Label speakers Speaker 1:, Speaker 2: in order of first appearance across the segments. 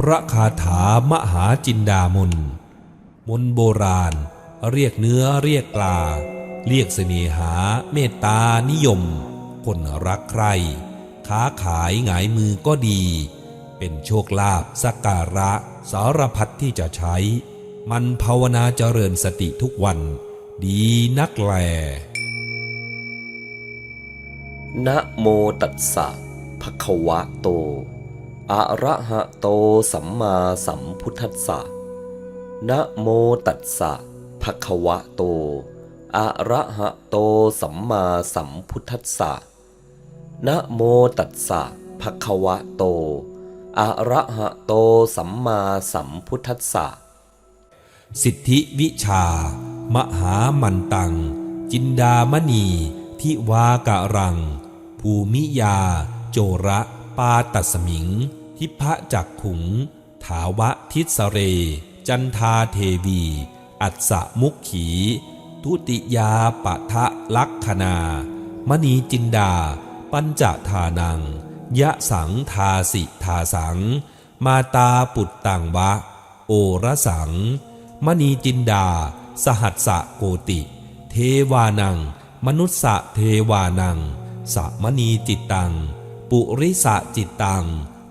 Speaker 1: พระคาถามหาจินดามนมนโบราณ เรียกเนื้อเรียกปลา เรียกเสน่หา เมตตานิยม คนรักใคร ค้าขายหงายมือก็ดี เป็นโชคลาภสักการะ สารพัดที่จะใช้ มันภาวนาเจริญสติทุกวัน ดีนักแล
Speaker 2: นะโมตัสสะภะคะวะโต อะระหะโตสัมมาสัมพุทธัสสะนะโมตัสสะภะคะวะโตอะระหะโตสัมมาสัมพุทธัสสะนะโมตัสสะภะคะวะโตอะระหะโตสัมมาสัมพุทธัสสะ
Speaker 1: สิทธิวิชา มหามันตัง จินดามณีทิวากะรัง ภูมิยา โจระปาตัสมิง ทิพะจักขุง ถาวะทิสเร จันทาเทวี อัสสะมุขขี ทุติยาปะทะลักขณามณีจินดา ปัญจทานัง ยะสังทาสิทาสัง มาตาปุตตังวะ โอระสัง มณีจินดา สหัสสะโกติ เทวานัง มนุสสะเทวานัง สะมณีจิตตัง ปุริสะจิตตัง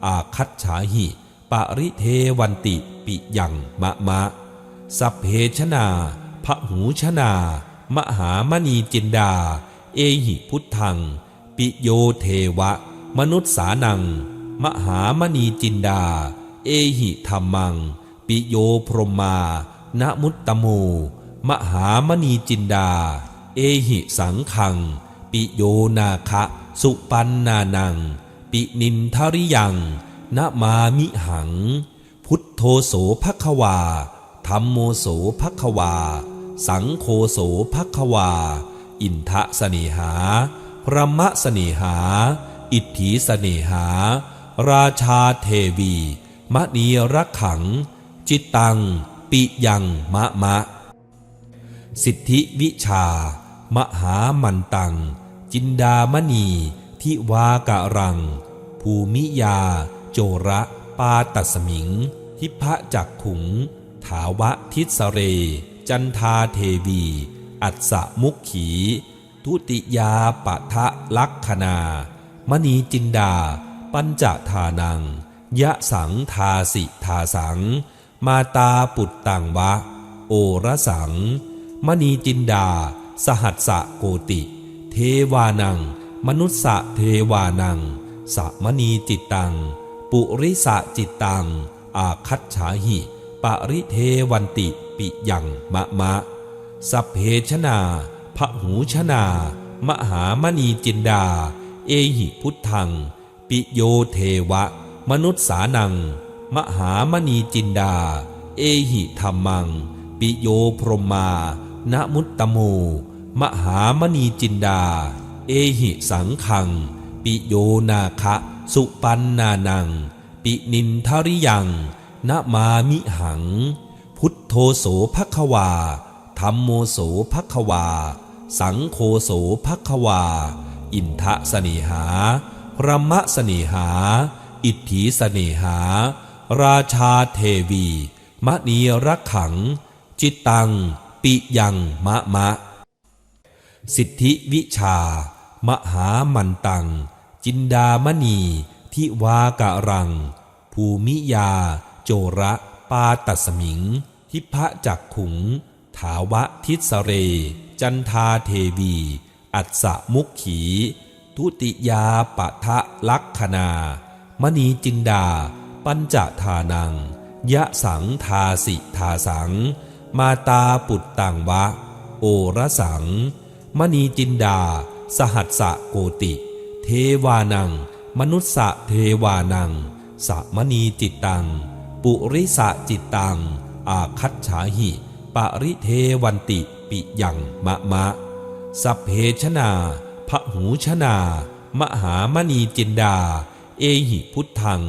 Speaker 1: อาคัตฉาหิปริเทวันติปิยังมะมะ สัพเพชนาพระหูชนา มหามณีจินดา เอหิพุทธัง ปิโยเทวะ มนุษสานัง มหามณีจินดา เอหิธรรมัง ปิโยพรหมานมุตตโม มหามณีจินดา เอหิสังขัง ปิโยนาคะ สุปันนานัง ปินินทริยังนะมามิหัง พุทโธโสภควาธรรมโมโสภควา สังโฆโสภควา อินทะเสเนหาพระมะเสเนหา อิทธิเสเนหา ราชาเทวีมณีรักขัง จิตตัง ปิยังมะมะ สิทธิวิชา มหามันตัง จินดามณี ทิวากะรัง ภูมิยา โจระปาตัสมิง ทิพะจักขุง ถาวะทิสเร จันทาเทวี อัสสะมุขขี ทุติยาปะทะลักขณามณีจินดา ปัญจทานัง ยะสังทาสิทาสัง มาตาปุตตังวะ โอระสัง มณีจินดา สหัสสะโกติ เทวานัง มนุสสะเทวานังสะมณีจิตตัง ปุริสะจิตตัง อาคัตฉาหิ ปริเทวันติปิยังมะมะ สัพเพชนาพระหูชนา มหามณีจินดา เอหิพุทธัง ปิโยเทวะ มนุษสานัง มหามณีจินดา เอหิธรรมัง ปิโยพรหมานมุตตโม มหามณีจินดา เอหิสังขัง ปิโยนาคะสุปันนานัง ปินินทริยังนะมามิหัง พุทโธโสภควาธรรมโมโสภควา สังโฆโสภควา อินทะเสเนหาพระมะเสเนหา อิทธิเสเนหา ราชาเทวีมณีรักขัง จิตตัง ปิยังมะมะ สิทธิวิชา มหามันตัง จินดามณีทิวากะรัง ภูมิยา โจระปาตัสมิง ทิพะจักขุง ถาวะทิสเร จันทาเทวี อัสสะมุขขี ทุติยาปะทะลักขณามณีจินดา ปัญจทานัง ยะสังทาสิทาสัง มาตาปุตตังวะ โอระสัง มณีจินดา สหัสสะโกติ เทวานัง มนุสสะเทวานังสะมณีจิตตัง ปุริสะจิตตัง อาคัตฉาหิ ปริเทวันติปิยังมะมะ สัพเพชนาพระหูชนา มหามณีจินดา เอหิพุทธัง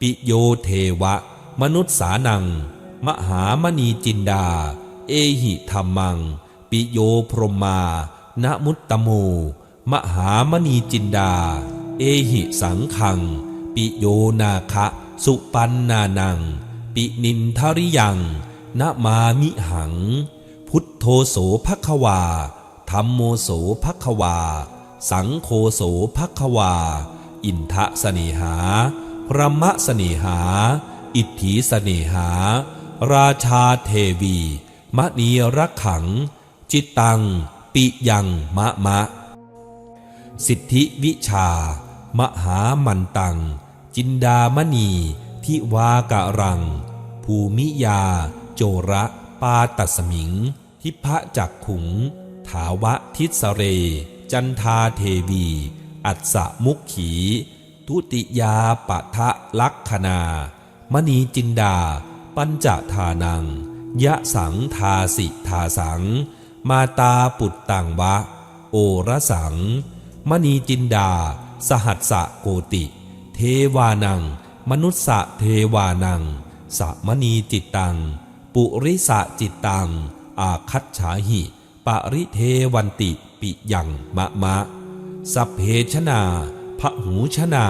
Speaker 1: ปิโยเทวะ มนุษสานัง มหามณีจินดา เอหิธรรมัง ปิโยพรหมา นะมุตตโม มหามณีจินดา เอหิสังขัง ปิโยนาคะ สุปันนานัง ปินินทริยังนะมามิหัง พุทโธโสภควาธรรมโมโสภควา สังโฆโสภควา อินทะสเนหาพระมะสเนหา อิทธิสเนหา ราชาเทวีมณีรักขัง จิตตัง ปิยังมะมะ สิทธิวิชา มหามันตัง จินดามณีทิวากะรัง ภูมิยา โจระปาตัสมิง ทิพะจักขุง ถาวะทิสเร จันทาเทวี อัสสมุขขี ทุติยาปะทะลักขณามณีจินดา ปัญจทานัง ยะสังทาสิทาสัง มาตาปุตตังวะ โอระสัง มณีจินดา สหัสสะโกติ เทวานัง มนุสสะเทวานัง สะมณีจิตตัง ปุริสะจิตตัง อาคัตฉาหิ ปริเทวันติปิยังมะมะ สัพเพชนาพระหูชนา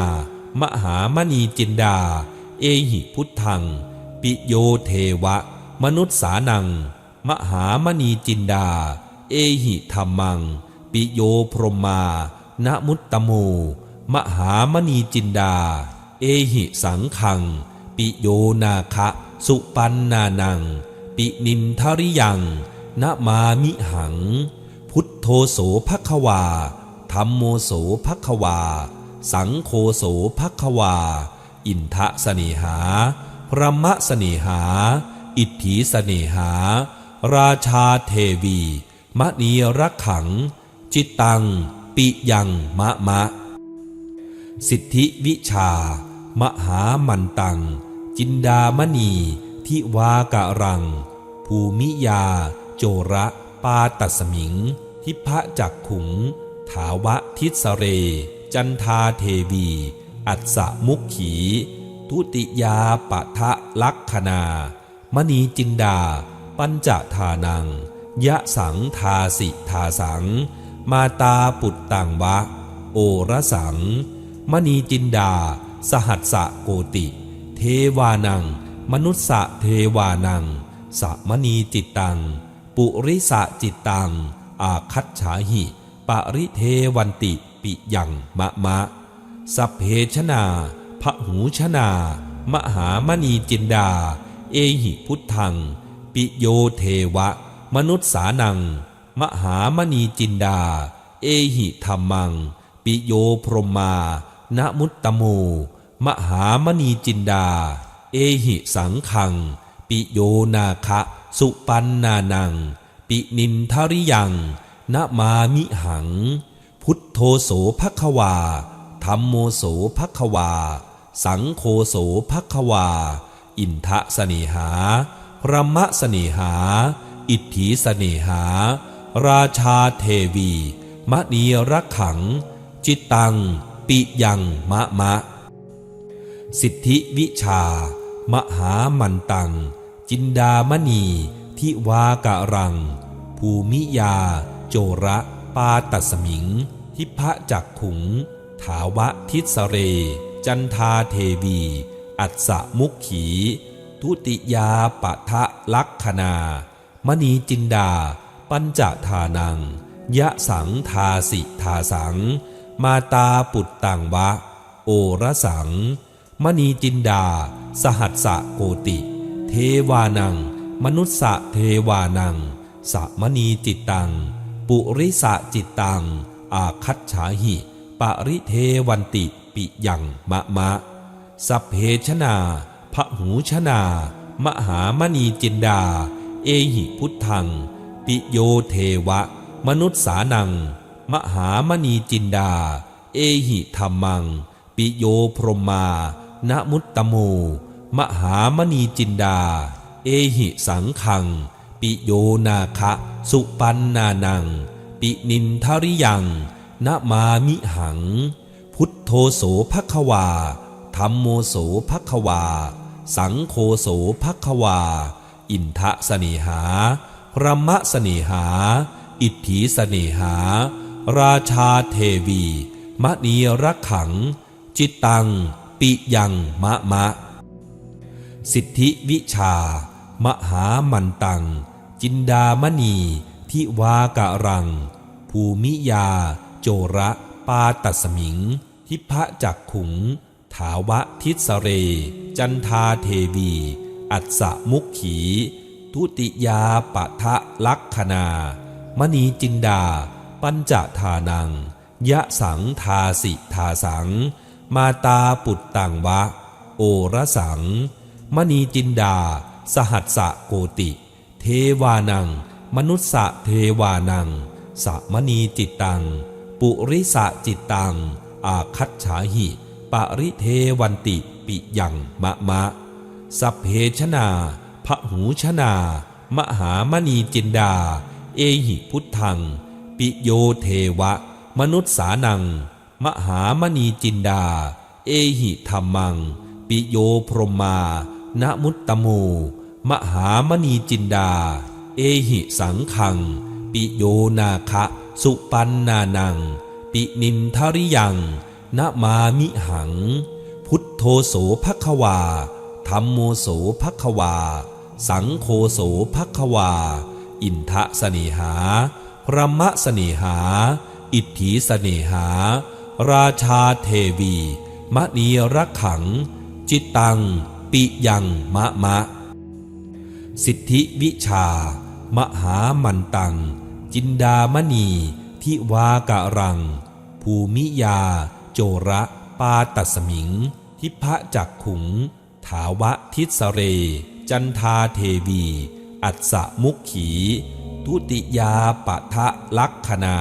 Speaker 1: มหามณีจินดา เอหิพุทธัง ปิโยเทวะ มนุษสานัง มหามณีจินดา เอหิธรรมัง ปิโยพรมานมุตตโม มหามณีจินดา เอหิสังขัง ปิโยนาคะสุปันนานัง ปินินทริยังนะมามิหัง พุทโธโสภควาธรรมโมโสภควา สังโฆโสภควา อินทะสเนหา พระมะสเนหา อิทธิสเนหา ราชาเทวีมณีรักขัง จิตตัง ปิยังมะมะ สิทธิวิชา มหามันตัง จินดามณีทิวากะรัง ภูมิยา โจระปาตัสมิง ทิพะจักขุง ถาวะทิสเร จันทาเทวี อัสสมุขขี ทุติยาปะทะลักขณามณีจินดา ปัญจทานัง ยะสังทาสิทาสัง มาตาปุตตังวะ โอระสัง มณีจินดา สหัสสะโกติ เทวานัง มนุสสะเทวานังสะมณีจิตตัง ปุริสะจิตตัง อาคัตฉาหิ ปริเทวันติปิยังมะมะ สัพเพชนาพหูชนามหามณีจินดา เอหิพุทธัง ปิโยเทวะ มนุษสานัง มหามณีจินดา เอหิธรรมัง ปิโยพรหมานมุตตโม มหามณีจินดา เอหิสังขัง ปิโยนาคะสุปันนานัง ปินินทริยังนมามิหัง พุทโธโสภควาธรรมโมโสภควา สังโฆโสภควา อินทะสเนหา ระมะสเนหา อิทธิสเนหา ราชาเทวีมณีรักขัง จิตตัง ปิยังมะมะ สิทธิวิชา มหามันตัง จินดามณีทิวากะรัง ภูมิยา โจระปาตัสมิงทิพะจักขุง ถาวะทิสเร จันทาเทวี อัสสะมุขขี ทุติยาปะทะลักขณา มณีจินดา ปัญจทานัง ยะสังทาสิทาสัง มาตาปุตตังวะ โอระสัง มณีจินดา สหัสสะโกติ เทวานัง มนุสสะเทวานังสมณีจิตตัง ปุริสะจิตตัง อาคัตฉาหิ ปริเทวันติปิยังมะมะ สัพเพชนา พระหูชนา มหามณีจินดา เอหิพุทธัง ปิโยเทวะ มนุษสานัง มหามณีจินดา เอหิธรรมัง ปิโยพรหมานมุตตโม มหามณีจินดา เอหิสังขัง ปิโยนาคะ สุปันนานัง ปินินทริยังนมามิหัง พุทโธโสภควาธรรมโมโสภควา สังโฆโสภควา อินทะสเนหาพระมะสเนหา อิทธิสเนหา ราชาเทวี มณีรักขัง จิตตัง ปิยังมะมะ สิทธิวิชา มหามันตัง จินดามณีทิวากะรัง ภูมิยา โจระปาตัสมิง ทิพะจักขุง ถาวะทิสเร จันทาเทวี อัสสะมุขขี ทุติยาปะทะลักขณามณีจินดา ปัญจทานัง ยะสังทาสิทาสัง มาตาปุตตังวะ โอระสัง มณีจินดา สหัสสะโกติ เทวานัง มนุสสะเทวานัง สมณีจิตตัง ปุริสะจิตตัง อาคัตฉาหิ ปริเทวันติ ปิยังมะมะ สัพเพชนาพระหูชนา มหามณีจินดา เอหิพุทธัง ปิโยเทวะ มนุษสานัง มหามณีจินดา เอหิธรรมัง ปิโยพรหมา นะมุตตโม มหามณีจินดา เอหิสังขัง ปิโยนาคะสุปันนานัง ปินินทริยังนะมามิหัง พุทโธโสภควาธรรมโมโสภควา สังโฆโสภควา อินทะสเนหาพระมะสเนหา อิทธิสเนหา ราชาเทวีมณีรักขัง จิตตัง ปิยังมะมะ สิทธิวิชา มหามันตัง จินดามณี ทิวากะรัง ภูมิยา โจระ ปาตัสมิง ทิพะจักขุง ถาวะทิสเร จันทาเทวี อัสสะมุขขี ทุติยาปะทะลักขณา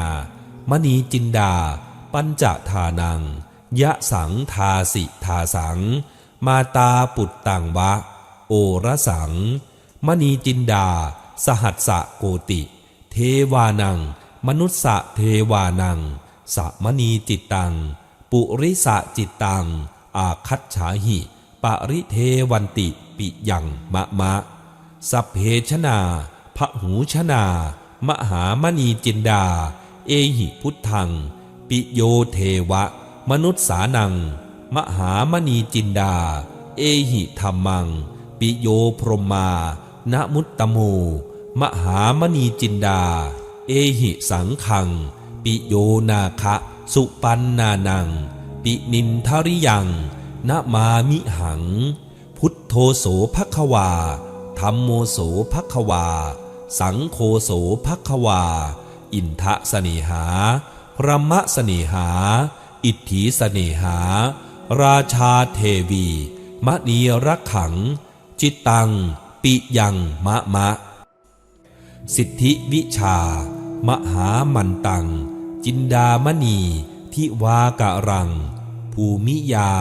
Speaker 1: มณีจินดา ปัญจทานัง ยะสังทาสิทาสัง มาตาปุตตังวะ โอระสัง มณีจินดา สหัสสะโกติ เทวานัง มนุสสะเทวานังสะมณีจิตตัง ปุริสะจิตตัง อาคัตฉาหิ ปริเทวันติปิยังมะมะ สัพเพชนาพระหูชนา มหามณีจินดา เอหิพุทธัง ปิโยเทวะ มนุษสานัง มหามณีจินดา เอหิธรรมัง ปิโยพรหมานมุตตโม มหามณีจินดา เอหิสังขัง ปิโยนาคะ สุปันนานัง ปินินทริยังนะมามิหัง พุทโธโสภควาธรรมโมโสภควา สังโฆโสภควา อินทะสเนหา พระมะสเนหา อิทธิสเนหา ราชาเทวีมณีรักขัง จิตตัง ปิยังมะมะ สิทธิวิชามหามันตัง จินดามณีทิวากะรัง ภูมิยา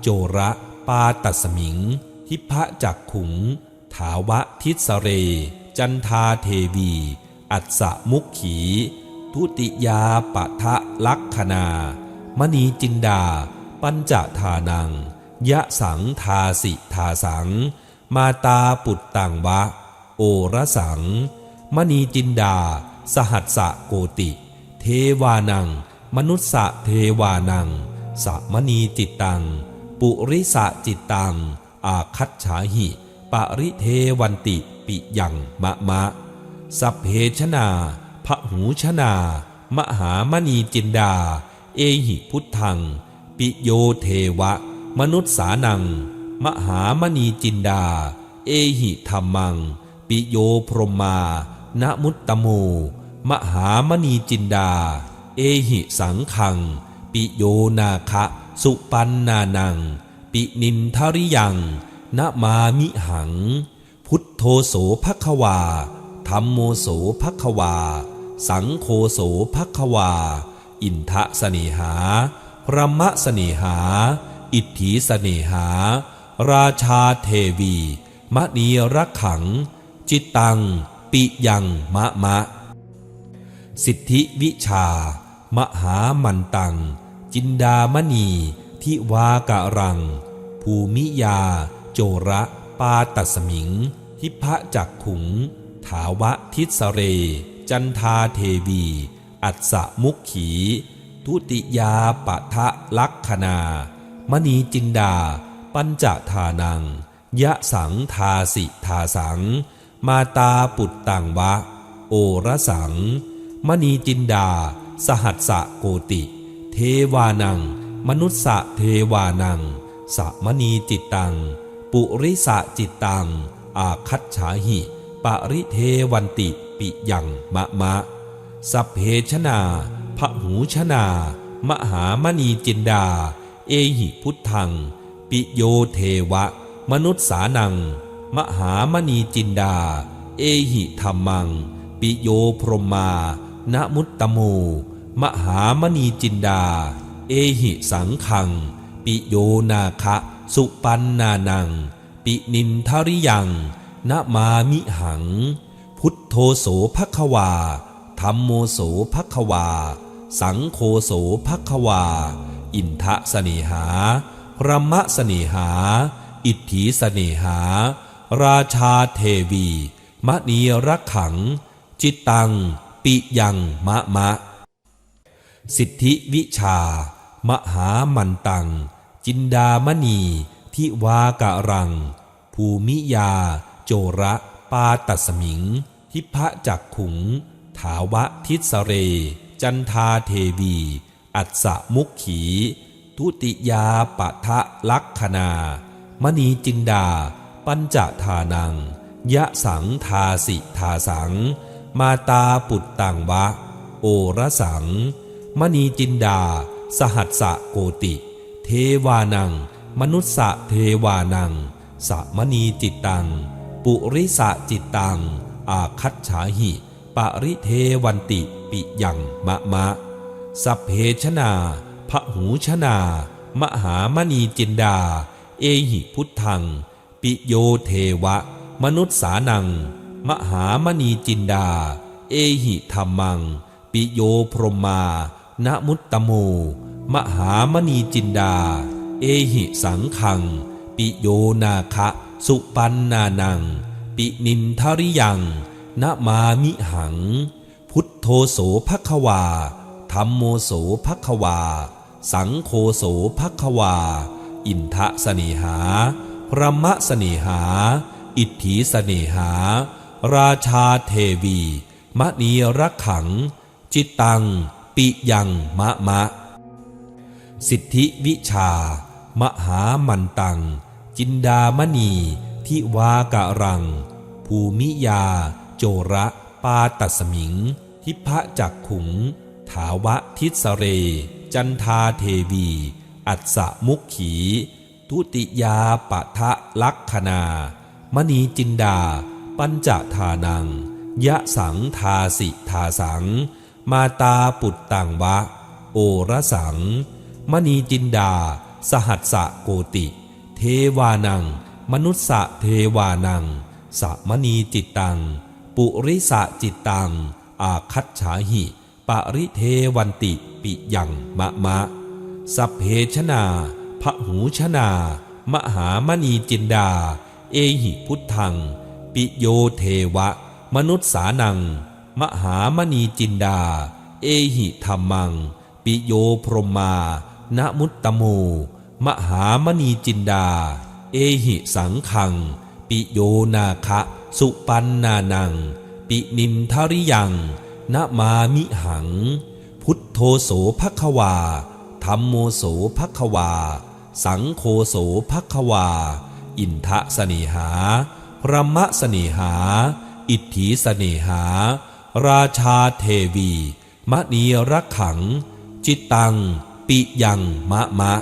Speaker 1: โจระปาตัสมิง ทิพะจักขุง ถาวะทิสเร จันทาเทวี อัสสะมุขขี ทุติยาปะทะลักขณามณีจินดา ปัญจทานัง ยะสังทาสิทาสัง มาตาปุตตังวะ โอระสัง มณีจินดา สหัสสะโกติ เทวานัง มนุสสะเทวานังสะมณีจิตตัง ปุริสะจิตตัง อาคัตฉาหิ ปริเทวันติปิยังมะมะ สัพเพชนาพระหูชนา มหามณีจินดา เอหิพุทธัง ปิโยเทวะ มนุษสานัง มหามณีจินดา เอหิธรรมัง ปิโยพรหมานมุตตโม มหามณีจินดา เอหิสังขัง ปิโยนาคะสุปันนานัง ปินินทริยังนะมามิหัง พุทโธโสภควาธรรมโมโสภควา สังโฆโสภควา อินทะสเนหาพระมะสเนหา อิทธิสเนหา ราชาเทวีมณีรักขัง จิตตัง ปิยังมะมะ สิทธิวิชา มหามันตัง จินดามณีทิวากะรัง ภูมิยา โจระปาตัสมิง ทิพะจักขุง ถาวะทิสเร จันทาเทวี อัสสมุขขี ทุติยาปะทะลักขณามณีจินดา ปัญจทานัง ยะสังทาสิทาสัง มาตาปุตตังวะ โอระสัง มณีจินดา สหัสสะโกติ เทวานัง มนุสสะเทวานัง สะมณีจิตตัง ปุริสะจิตตัง อาคัตฉาหิ ปริเทวันติปิยังมะมะ สัพเพชนาพหูชนา มหามณีจินดา เอหิพุทธัง ปิโยเทวะ มนุษสานัง มหามณีจินดา เอหิธรรมัง ปิโยพรหมา นมุตตโมมหามณีจินดา เอหิสังขัง ปิโยนาคะ สุปันนานัง ปินินทริยังนมามิหัง พุทโธโสภควาธรรมโมโสภควา สังโฆโสภควา อินทะเสเนหาระมะเสเนหา อิทธิเสเนหา ราชาเทวีมณีรักขัง จิตตัง ปิยังมะมะ สิทธิวิชา มหามันตัง จินดามณีทิวากะรัง ภูมิยา โจระปาตัสมิง ทิพะจักขุง ถาวะทิสเร จันทาเทวี อัสสะมุขขี ทุติยาปะทะลักขณา มณีจินดา ปัญจทานัง ยะสังทาสิทาสัง มาตาปุตตังวะ โอระสัง มณีจินดา สหัสสะโกติ เทวานัง มนุสสะเทวานัง สมณีจิตตัง ปุริสะจิตตัง อาคัตฉาหิ ปริเทวันติปิยังมะมะ สัพเพชนาพระหูชนา มหามณีจินดา เอหิพุทธัง ปิโยเทวะ มนุษสานัง มหามณีจินดา เอหิธรรมัง ปิโยพรหมานมุตตโม มหามณีจินดา เอหิสังขัง ปิโยนาคะสุปันนานัง ปินินทริยังนะมามิหัง พุทโธโสภควาธรรมโมโสภควา สังโฆโสภควา อินทะเสเนหาพรมะเสเนหา อิทธิเสเนหา ราชาเทวีมณีรักขัง จิตตัง ปิยังมะมะ สิทธิวิชา มหามันตัง จินดามณีทิวากะรัง ภูมิยา โจระปาตัสมิง ทิพะจักขุง ถาวะทิสเร จันทาเทวี อัสสะมุขขี ทุติยาปะทะลักขณามณีจินดา ปัญจทานัง ยะสังทาสิทาสัง มาตาปุตตังวะ โอระสัง มณีจินดา สหัสสะโกติ เทวานัง มนุสสะเทวานัง สมณีจิตตัง ปุริสะจิตตัง อาคัตฉาหิ ปริเทวันติปิยังมะมะ สัพเพชนาพหูชนามหามณีจินดา เอหิพุทธัง ปิโยเทวะ มนุษย์สานัง มหามณีจินดา เอหิธรรมัง ปิโยพรหมานมุตตโม มหามณีจินดา เอหิสังขัง ปิโยนาคะสุปันนานัง ปินินทริยังนมามิหัง พุทโธโสภควาธรรมโมโสภควา สังโฆโสภควา อินทะสเนหา รมะสเนหา อิทธิสเนหา ราชาเทวีมณีรักขัง จิตตัง ปิยังมะมะ